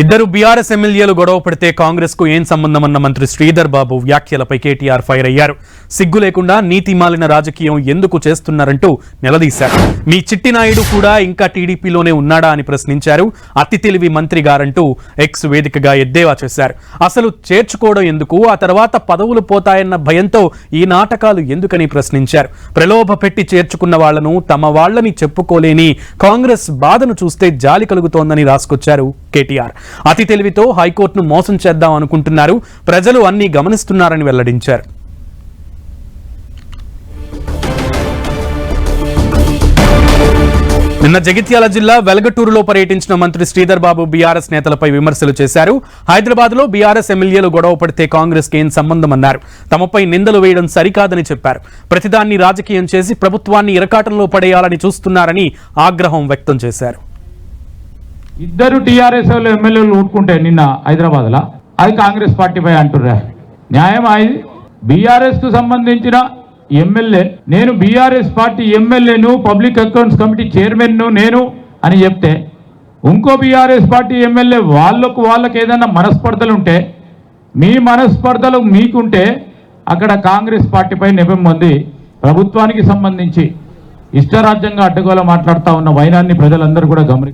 ఇద్దరు బీఆర్ఎస్ ఎమ్మెల్యేలు గొడవ పడితే కాంగ్రెస్కు ఏం సంబంధమన్న మంత్రి శ్రీధర్ బాబు వ్యాఖ్యలపై కేటీఆర్ ఫైర్ అయ్యారు. సిగ్గు లేకుండా నీతి మాలిన రాజకీయం ఎందుకు చేస్తున్నారంటూ నిలదీశారు. మీ చిట్టి నాయుడు కూడా ఇంకా టీడీపీలోనే ఉన్నాడా అని ప్రశ్నించారు. అతి తెలివి మంత్రి గారంటూ ఎక్స్ వేదికగా ఎద్దేవా చేశారు. అసలు చేర్చుకోవడం ఎందుకు? ఆ తర్వాత పదవులు పోతాయన్న భయంతో ఈ నాటకాలు ఎందుకని ప్రశ్నించారు. ప్రలోభ పెట్టి చేర్చుకున్న వాళ్ళను తమ వాళ్ళని చెప్పుకోలేని కాంగ్రెస్ బాధను చూస్తే జాలి కలుగుతోందని రాసుకొచ్చారు కేటీఆర్. అతి తెలివితో హైకోర్టును మోసం చేద్దాం అనుకుంటున్నారు. ప్రజలు అన్ని గమనిస్తున్నారని వెల్లడించారు. నిన్న జగిత్యాల జిల్లా వెలగటూరులో పర్యటించిన మంత్రి శ్రీధర్ బాబు బీఆర్ఎస్ నేతలపై విమర్శలు చేశారు. హైదరాబాద్లో బీఆర్ఎస్ ఎమ్మెల్యేలు గొడవ పడితే కాంగ్రెస్కి ఏం సంబంధం అన్నారు తమపై నిందలు వేయడం సరికాదని చెప్పారు. ప్రతిదాన్ని రాజకీయం చేసి ప్రభుత్వాన్ని ఇరకాటంలో పడేయాలని చూస్తున్నారని ఆగ్రహం వ్యక్తం చేశారు. ఇద్దరు టీఆర్ఎస్ వాళ్ళు ఎమ్మెల్యేలు ఊరుకుంటే నిన్న హైదరాబాద్లో. అది కాంగ్రెస్ పార్టీపై అంటుర్రా. న్యాయం అది బీఆర్ఎస్కు సంబంధించిన ఎమ్మెల్యే నేను బీఆర్ఎస్ పార్టీ ఎమ్మెల్యేను పబ్లిక్ అకౌంట్స్ కమిటీ చైర్మన్ను నేను అని చెప్తే ఇంకో బీఆర్ఎస్ పార్టీ ఎమ్మెల్యే వాళ్ళకు వాళ్ళకి ఏదైనా మనస్పర్ధలు ఉంటే మీ మనస్పర్ధలు మీకుంటే అక్కడ కాంగ్రెస్ పార్టీపై నెపం పొంది ప్రభుత్వానికి సంబంధించి ఇష్టరాజ్యంగా అడ్డగోల మాట్లాడుతూ ఉన్న వైనాన్ని ప్రజలందరూ కూడా గమని